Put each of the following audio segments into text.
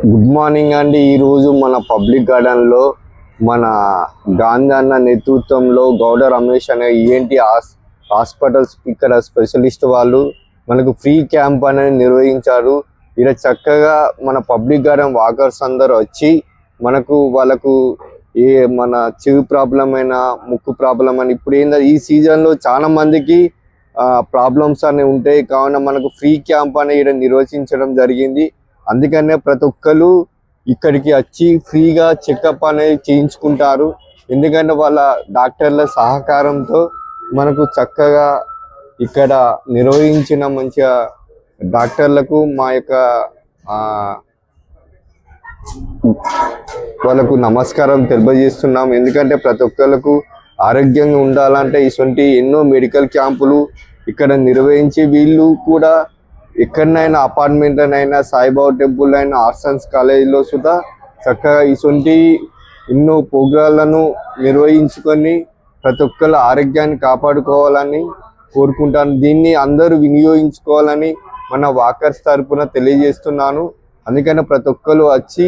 Good morning అండి. ఈరోజు మన పబ్లిక్ గార్డెన్లో మన గాంధీ అన్న నేతృత్వంలో గౌడ రమేష్ అనే ఈఎన్టీ హాస్పిటల్స్ ఇక్కడ స్పెషలిస్ట్ వాళ్ళు మనకు ఫ్రీ క్యాంప్ అనేది నిర్వహించారు. ఇలా చక్కగా మన పబ్లిక్ గార్డెన్ వాకర్స్ అందరూ వచ్చి మనకు వాళ్ళకు ఏ మన చెవి ప్రాబ్లం అయినా ముక్కు ప్రాబ్లం అని ఇప్పుడు ఏంటంటే ఈ సీజన్లో చాలా మందికి ప్రాబ్లమ్స్ అనేవి ఉంటాయి. కావున మనకు ఫ్రీ క్యాంప్ అనేది నిర్వచించడం నిర్వహించడం జరిగింది. అందుకనే ప్రతి ఒక్కరు ఇక్కడికి వచ్చి ఫ్రీగా చెకప్ అనేది చేయించుకుంటారు. ఎందుకంటే వాళ్ళ డాక్టర్ల సహకారంతో మనకు చక్కగా ఇక్కడ నిర్వహించిన మంచిగా డాక్టర్లకు మా యొక్క వాళ్ళకు నమస్కారం తెలియజేస్తున్నాం. ఎందుకంటే ప్రతి ఒక్కరికి ఆరోగ్యంగా ఉండాలంటే ఇటువంటి ఎన్నో మెడికల్ క్యాంపులు ఇక్కడ నిర్వహించి వీళ్ళు కూడా ఎక్కడనైనా అపార్ట్మెంట్ అయినా సాయిబాబా టెంపుల్ అయినా ఆర్ట్స్ సైన్స్ కాలేజీలో సుధా చక్కగా ఇటువంటి ఎన్నో ప్రోగ్రాలను నిర్వహించుకొని ప్రతి ఒక్కరు ఆరోగ్యాన్ని కాపాడుకోవాలని కోరుకుంటాను. దీన్ని అందరూ వినియోగించుకోవాలని మన వాకర్స్ తరపున తెలియజేస్తున్నాను. అందుకని ప్రతి ఒక్కరు వచ్చి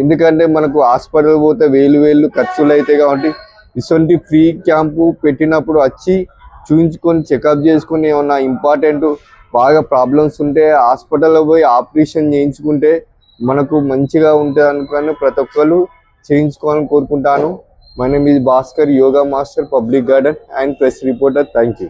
ఎందుకంటే మనకు హాస్పిటల్ పోతే వేలు వేలు ఖర్చులు అవుతాయి కాబట్టి ఇటువంటి ఫ్రీ క్యాంపు పెట్టినప్పుడు వచ్చి చూపించుకొని చెకప్ చేసుకుని ఏమన్నా ఇంపార్టెంట్ బాగా ప్రాబ్లమ్స్ ఉంటే హాస్పిటల్లో పోయి ఆపరేషన్ చేయించుకుంటే మనకు మంచిగా ఉంటుంది అనుకుని ప్రతి ఒక్కరు చేయించుకోవాలని కోరుకుంటాను. మన మీ Bhaskar yoga master public garden and press reporter thank you